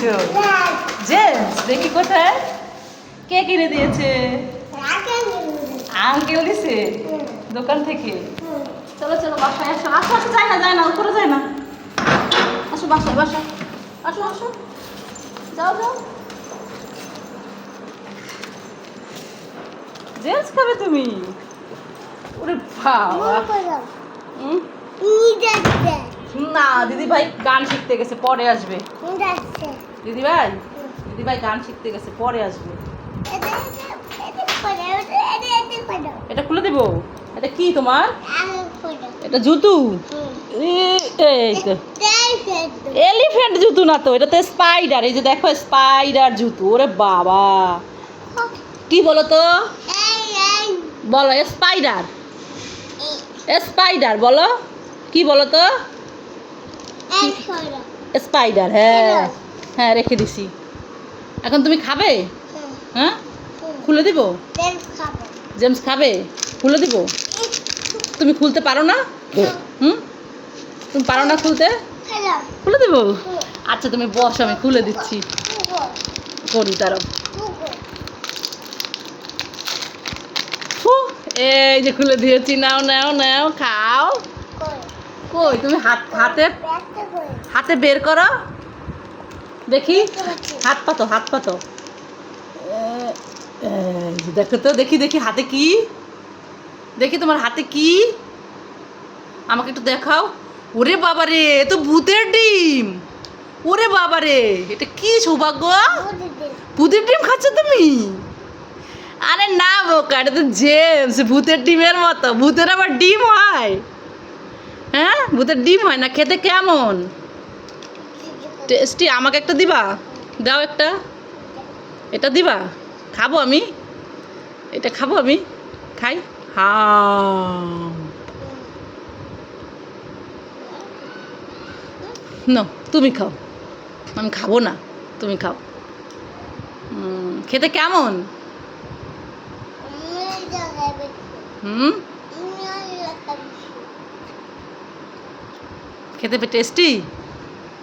দিয়েছ? জেমস দেখি কোথায়? কে কিনে দিয়েছে? আঙ্কেল দিছে? দোকান থেকে? চলো চলো বাসায় আসো। আসো আসো যায় না যায় না উপরে যায় না। আসো বাসায় বাসা আসো আসো। যাও যাও। জেমস খাবে তুমি? ওরে বাবা। হুম? না দিদি ভাই গান শিখতে গেছে পরে আসবে। দিদি ভাই দিদি ভাই গান শিখতে গেছে পরে আসবে। এটা খুলে দেবো? এটা কি তোমার? এটা জুতু? এলিফ্যান্ট জুতো না তো এটা তো স্পাইডার এই যে দেখো স্পাইডার জুতো ওরে বাবা। কি বলো তো বলো স্পাইডার স্পাইডার বলো। কি বলো তো স্পাইডার হ্যাঁ। হ্যাঁ। রেখে দিছি। এখন তুমি খাবে? হ্যাঁ। খুলে দিব? জেমস খাবে। খুলে দিব? তুমি খুলতে পারো না? হুম? তুমি পারো না খুলতে? খুলে দেবো? আচ্ছা তুমি বস আমি খুলে দিচ্ছি। করি তারও ফু, এই যে খুলে দিয়েছি। নাও নাও নাও খাও। কই? তুমি হাত হাতে হাতে বের করো। দেখি। হাত পাতো হাত পাতো। দেখো তো, দেখি দেখি, হাতে কি? দেখি তোমার হাতে কি? আমাকে একটু দেখাও। ওরে বাবা রে তো ভূতের ডিম। ওরে বাবা রে এটা কি সৌভাগ্য? ভূতের ডিম খাচ্ছ তুমি? আরে না বোকা, এটা তো জেমস, ভূতের ডিমের মতো। ভূতের আবার ডিম হয়। হ্যাঁ? ভূতের ডিম হয় না? খেতে কেমন? টেস্টি? আমাকে একটা দিবা? দাও একটা। এটা দিবা? খাব আমি? এটা খাব আমি? খাই? হাম। না তুমি খাও। আমি খাব না তুমি খাও। খেতে কেমন? হুম? খেতে টেস্টি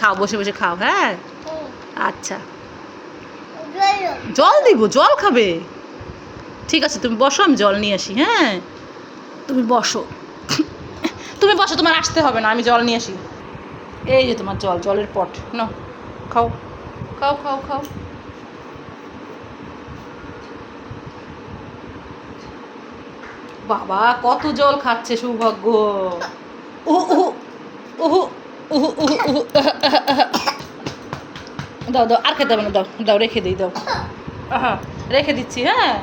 খাও বসে বসে খাও হ্যাঁ? আচ্ছা। জল দিব জল খাবে? ঠিক আছে তুমি বসো আমি জল নিয়ে আসি হ্যাঁ? তুমি বসো। তুমি বসো তোমার আসতে হবে না আমি জল নিয়ে আসি। এই যে তোমার জল জলের পট ন খাও। খাও খাও খাও। বাবা কত জল খাচ্ছে সৌভাগ্য। ও উহু উহু উহু উহু উহু দাও দাও আর খেতে হবে না দাও দাও রেখে দিই দাও। আহা, রেখে দিচ্ছি হ্যাঁ?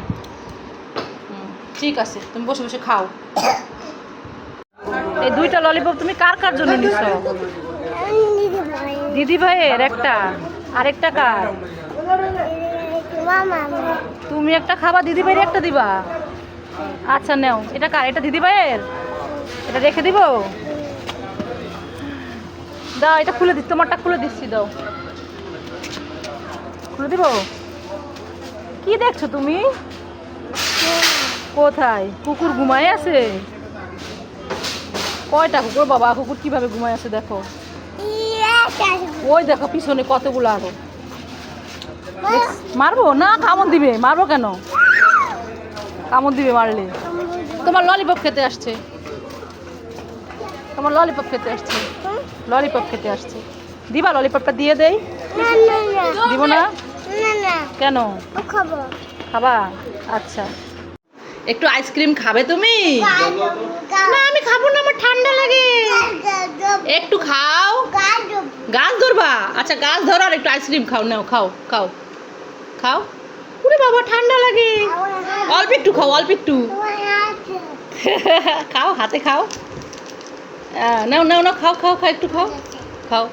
ঠিক আছে তুমি বসে বসে খাও। এই দুইটা ললিপপ তুমি কার কার জন্য নিচ্ছ দিদি ভাইয়ের একটা আরেকটা কার? তুমি একটা খাবা দিদি ভাইয়ের একটা দিবা। আচ্ছা নেও এটা কার? এটা দিদি ভাইয়ের? এটা রেখে দিব? দাও, এটা খুলে দিচ্ছি তোমারটা খুলে দিচ্ছি, দাও। খুলে দিব? কি দেখছ তুমি? কোথায়? কুকুর ঘুমায় আছে? কয়টা কুকুর? বাবা, কুকুর কীভাবে ঘুমায় আছে দেখো। ওই দেখো, পিছনে কতগুলো আরও। মারবো? না, কামড় দিবে। মারবো কেন? কামড় দিবে মারলে। তোমার ললিপপ খেতে আসছে। তোমার ললিপপ খেতে আসছে। ললিপপ খেতে আসছে। দিবা ললিপপটা দিয়ে দেই? দিব না? কেন? খাবা। আচ্ছা। একটু আইসক্রিম খাবে তুমি? না আমি খাব না আমার ঠান্ডা লাগে। একটু খাও। গাছ ধরবা? আচ্ছা গাছ ধরো আর একটু আইসক্রিম খাও নাও খাও খাও। খাও? ওরে বাবা ঠান্ডা লাগে। অল্প একটু খাও অল্প একটু। খাও হাতে খাও। নাও নাও নাও খাও খাও খাও একটু খাও। খাও।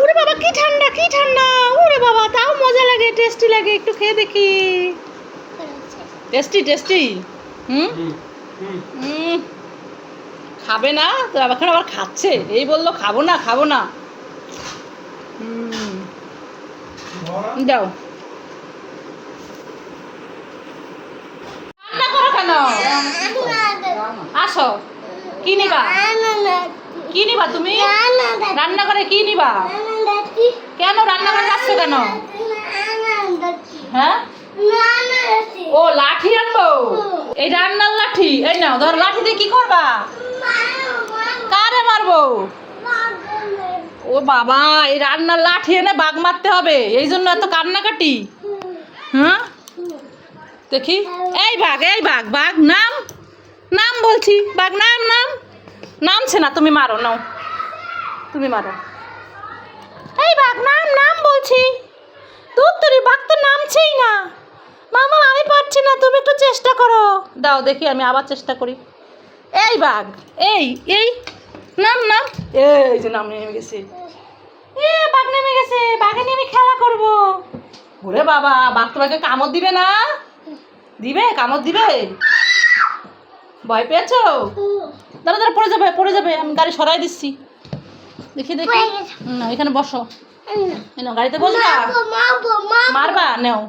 ওরে বাবা কি ঠান্ডা কি ঠান্ডা। ওরে বাবা তাও মজা লাগে টেস্টি লাগে একটু খেয়ে দেখি। টেস্টি টেস্টি হুম? হুম খাবে না তো এখন আবার খাচ্ছে। এই বলল খাব না খাব না। হুম। দাও। রান্না করো কেন? আসো। কি নিবা? কি নিবা তুমি? রান্না করে কি নিবা? কেন রান্না করে কেন? হ্যাঁ? ও, লাঠি আনব? এই রান্নার লাঠি, এই নাও, ধর লাঠি দিয়ে কি করবা? কারে মারবো? ও বাবা, এই রান্নার লাঠি এনে বাঘ মারতে হবে, এই জন্য এত কান্নাকাটি। হ্যাঁ? দেখি, এই বাঘ এই বাঘ বাঘ, নাম? নাম বলছি, বাঘ, নাম নাম। নামছে না, তুমি মারো, নাও। তুমি মারো। এই বাঘ, নাম নাম বলছি। তোর তোর বাঘ তো নামছেই না। মামা, আমি পারছি না, তুমি একটু চেষ্টা করো। দাও, দেখি আমি আবার চেষ্টা করি। এই বাঘ, এই এই, নাম নাম। এই যে নাম নেমে গেছে। এ, বাঘ নেমে গেছে, বাঘে নেমে খেলা করব। ওরে বাবা, বাঘ তোমাকে কামড় দিবে না? দিবে, কামড় দিবে? ভয় পেয়েছ? দাঁড়া দাঁড়া পড়ে যাবে পড়ে যাবে। আমি গাড়ি সরাই দিচ্ছি। দেখি দেখি। না এখানে বসো। গাড়িতে বসবা? মারবা? নেও।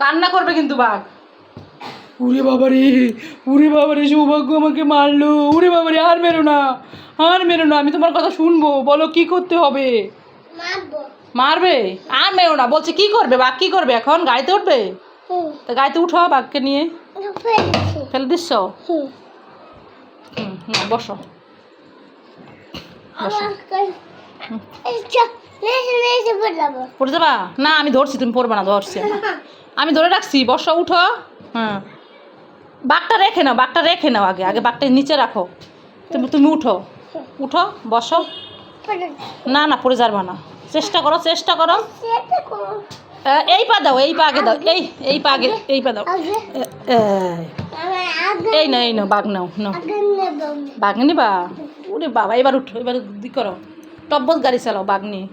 কান্না করবে কিন্তু বাঘ। উরে বাবারে উরে বাবারে সৌভাগ্য আমাকে মারলো। উরে বাবারে আর মেরো না আর মেরো না। আমি তোমার কথা শুনব। বলো কি করতে হবে? মারবে। আর মেরো না। বলছে কি করবে? বাঘ কি করবে এখন? গাড়িতে উঠবে? তা গাড়িতে উঠো বাঘকে নিয়ে। ফেলে দিচ্ছ? হুম। হুম বসো। পড়ে যাবা? না আমি ধরছি তুমি পড়বে না ধরছি আমি। ধরে রাখছি বসো উঠো। হ্যাঁ বাঘটা রেখে নাও বাঘটা রেখে নাও আগে আগে বাঘটা নিচে রাখো। তুমি তুমি উঠো। উঠো বসো। না না পড়ে যাবে না। চেষ্টা করো চেষ্টা করো। এই পা দাও এই পা আগে দাও এই এই পা আগে এই পা দাও। এই। না এই নাও বাঘ নাও নাও। বাঘ নিবা? ওরে বাবা এবার উঠো এবার দি করো। টব্বত গাড়ি চালাও বাঘ নিয়ে।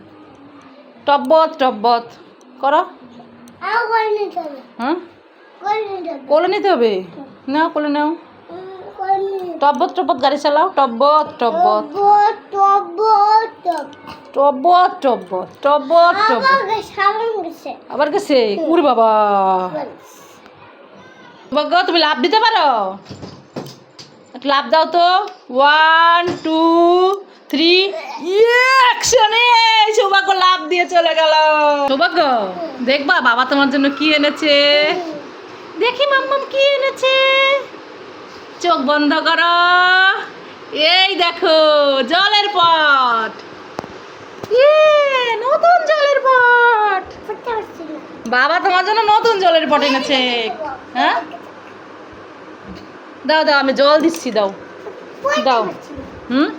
টব্বত টব্বত করো। হ্যাঁ? কোলে নিতে হবে। নাও কোলে নাও। টব্বত টব্বত গাড়ি চালাও। টব্বত টব্বত টব্বত টব্বত টব্বত টব্বত আবার গেছে উরে বাবা। বাবা তুমি লাভ দিতে পারো? লাভ দাও তো। ওয়ান টু থ্রি অ্যাকশনে সৌভাগ্য লাভ দিয়ে চলে গেল। সৌভাগ্য, দেখবা, বাবা তোমার জন্য কি এনেছে? দেখি, মাম্মাম কি এনেছে? চোখ বন্ধ করো। এই দেখো, জলের পট। ইয়ে নতুন জলের পট। বাবা তোমার জন্য নতুন জলের পট এনেছে। হ্যাঁ? দাও দাও আমি জল দিচ্ছি দাও। দাও। হুম?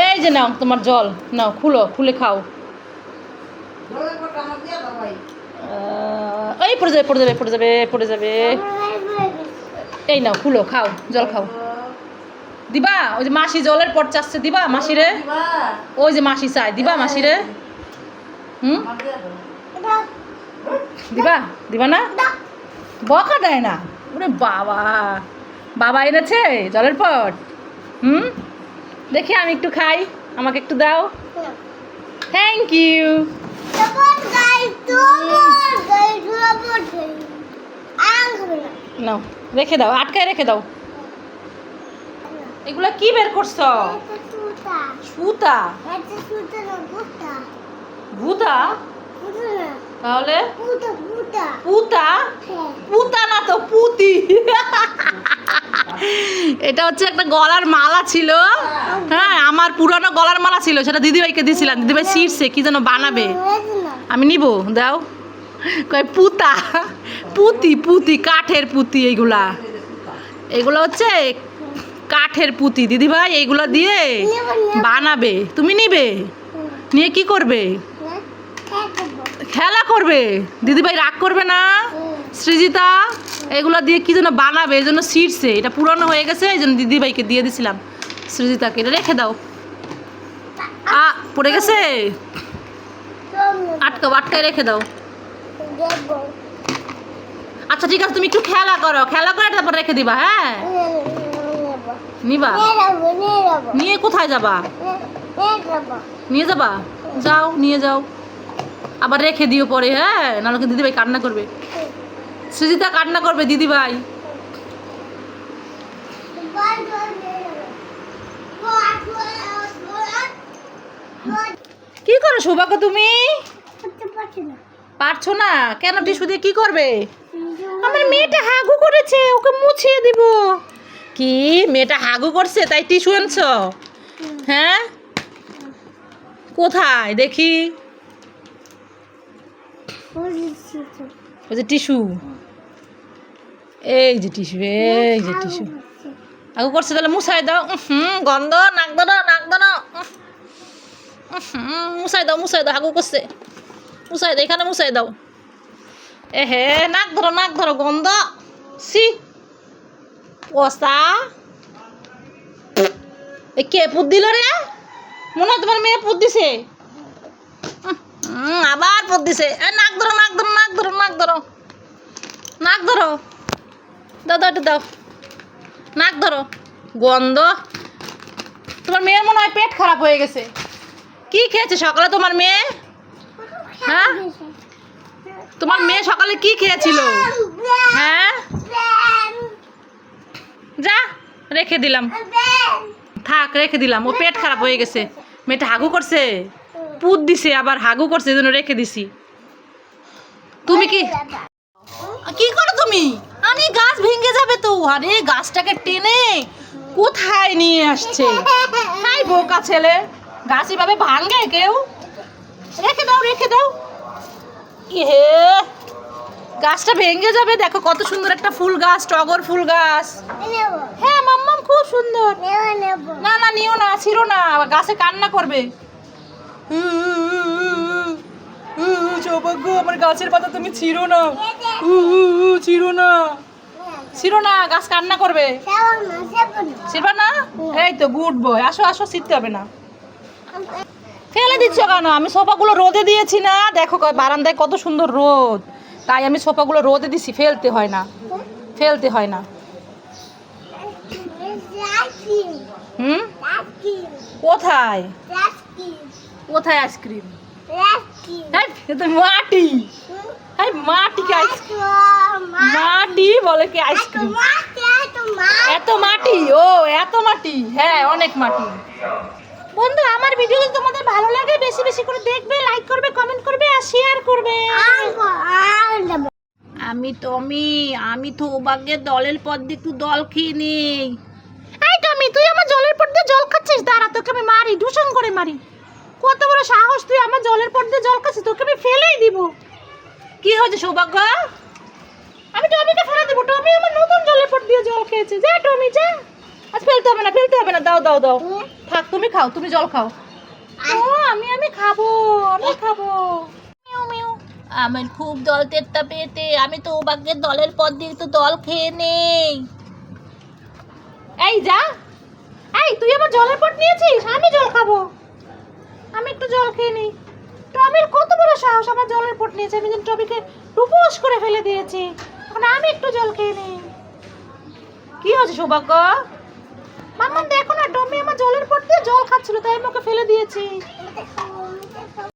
এই যে নাও তোমার জল। নাও খুলো খুলে খাও। এই পড়ে যাবে পড়ে যাবে পড়ে যাবে পড়ে যাবে। এই নাও খুলো খাও জল খাও। দিবা? ওই যে মাসি জলের পট চাচ্ছে দিবা মাসিরে? ওই যে মাসি চাই দিবা মাসি রে হুম? দিবা? দিবা না? বকা দেয় না। ওরে বাবা। বাবা এনেছে জলের পট। হুম? দেখি আমি একটু খাই। আমাকে একটু দাও। থ্যাংক ইউ নাও রেখে দাও আটকায় রেখে দাও। এগুলা কি বের করছ? সুতা। ভূতা? তাহলে? পুতা? পুতা না তো পুতি। এটা হচ্ছে একটা গলার মালা ছিল। হ্যাঁ আমার পুরানো গলার মালা ছিল সেটা দিদিভাইকে দিয়েছিলাম। দিদিভাই শিরছে কি যেন বানাবে। আমি নিব দাও। কয় পুতা। পুতি পুতি কাঠের পুতি এইগুলা। এগুলো হচ্ছে কাঠের পুতি। দিদিভাই এইগুলো দিয়ে বানাবে। তুমি নিবে? নিয়ে কি করবে? খেলা করবে। দিদিভাই রাগ করবে না? সৃজিতা এগুলো দিয়ে কি যেন বানাবে এই জন্য ছিঁড়ছে। এটা পুরনো হয়ে গেছে এই জন্য দিদিভাইকে দিয়ে দিছিলাম। সৃজিতাকে এটা রেখে দাও। আ পড়ে গেছে? আটকাও আটকায় রেখে দাও। আচ্ছা ঠিক আছে তুমি একটু খেলা করো। খেলা করে তারপর রেখে দিবা হ্যাঁ? নিবা? নিয়ে কোথায় যাবা? নিয়ে যাবা। যাও নিয়ে যাও। আবার রেখে দিও পরে হ্যাঁ? নাহলে কিন্তু দিদিভাই কান্না করবে। সুজিতা কান্না করবে, দিদিভাই। কি করো সৌভাগ্য তুমি? পারছ না? কেন টিস্যু দিয়ে কি করবে? আমার মেয়েটা হাগু করেছে, ওকে মুছিয়ে দিব। কি? মেয়েটা হাগু করছে, তাই টিসু আনছ? হ্যাঁ? কোথায়? দেখি। ওই যে টিস্যু। এই যে টিস্যু, এই যে টিস্যু। আগু করছে তাহলে মুছাই দাও। গন্ধ, নাক ধরো নাক ধরো। হুম মুছাই দাও মুছাই দাও, আগু করছে। মুছাই দাও, এখানে মুছাই দাও। এ হে, নাক ধরো নাক ধরো, গন্ধ। সি পস্তা এ কে পুত দিল রে? মনে হয় তোমার মেয়ে পুত দিছে। আবার পুত দিছে। নাক ধরো নাক ধরো নাক ধরো নাক ধরো। নাক ধরো। দাও দাও দাও। নাক ধরো। গন্ধ। তোমার মেয়ের মনে হয় পেট খারাপ হয়ে গেছে। কি খেয়েছে সকালে তোমার মেয়ে? হ্যাঁ? তোমার মেয়ে সকালে কি খেয়েছিল? হ্যাঁ? যা, রেখে দিলাম। থাক, রেখে দিলাম। ও পেট খারাপ হয়ে গেছে। মেয়েটা হাগু করছে। পুত দিছে আবার হাগু করছে এই জন্য রেখে দিছি। তুমি কি কি করো তুমি? আরে গাছ ভেঙে যাবে তো। আরে গাছটাকে টেনে কোথায় নিয়ে আসছে? হাই বোকা ছেলে। গাছ এভাবে ভাঙে কেউ? রেখে দাও রেখে দাও। ইহে। গাছটা ভেঙে যাবে দেখো কত সুন্দর একটা ফুল গাছ টগর ফুল গাছ। হ্যাঁ মাম্মাম খুব সুন্দর। না না নিও না ছিড়ো না গাছে কান্না করবে। সৌভাগ্য আমার গাছের পাতা তুমি ছিড়ো না। ছিড়ো না। ছিড়ো না গাছ কান্না করবে। ছিড়বা না? এই তো গুড বয় আসো আসো ছিড়তে হবে না। ফেলে দিচ্ছ কেন? আমি সোফাগুলো রোদে দিয়েছি না। দেখো বারান্দায় কত সুন্দর রোদ। তাই আমি সোফাগুলো রোদে দিছি ফেলতে হয় না। ফেলতে হয় না। হুম? কোথায়? কোথায় আইসক্রিম? মাটি। হ্যাঁ মাটি আইসক্রিম মাটি বলে কি আইসক্রিম? এত মাটি। ও এত মাটি। হ্যাঁ অনেক মাটি। বন্ধু আমার ভিডিও যদি তোমাদের ভালো লাগে বেশি বেশি করে দেখবে লাইক করবে কমেন্ট করবে আর শেয়ার করবে। আমি টমি আমি তো সৌভাগ্যের দলের পর দিয়ে একটু দল খেয়ে নেই। এই টমি তুই আমার জলের পর দিয়ে জল খাচ্ছিস? দাঁড়া তোকে আমি মারি দূষণ করে মারি। কত বড় সাহস তুই আমার জলের পর দিয়ে জল খাচ্ছিস? তোকে আমি ফেলেই দিব। কি হয়েছে সৌভাগ্য? আমি টমিকে ফেলে দেবো। টমি আমার নতুন জলের পর দিয়ে জল খেয়েছে। যা টমি যা। আজ ফেলতে হবে না ফেলতে হবে না। দাও দাও দাও। থাক তুমি খাও তুমি জল খাও। ও আমি আমি খাব আমি খাব। মিউ মিউ। আমার খুব দল তেত্তা পেতে আমি তো ভাগ্যের দলের পর দিয়ে তো দল খেয়ে নেই। এই যা। এই তুই আমার জলের পট নিয়েছিস আমি জল খাব। আমি একটু জল খেয়ে নিই। টমির কত বড় সাহস, আমার জলের পট নিয়েছে। আমি যেন টমিকে উপবাস করে ফেলে দিয়েছি। এখন আমি একটু জল খেয়ে নিই। কি হয়েছে, সৌভাগ্য? মাম্মা দেখো না, টমি আমার জলের পট দিয়ে জল খাচ্ছিল, তাই আমি ওকে ফেলে দিয়েছি।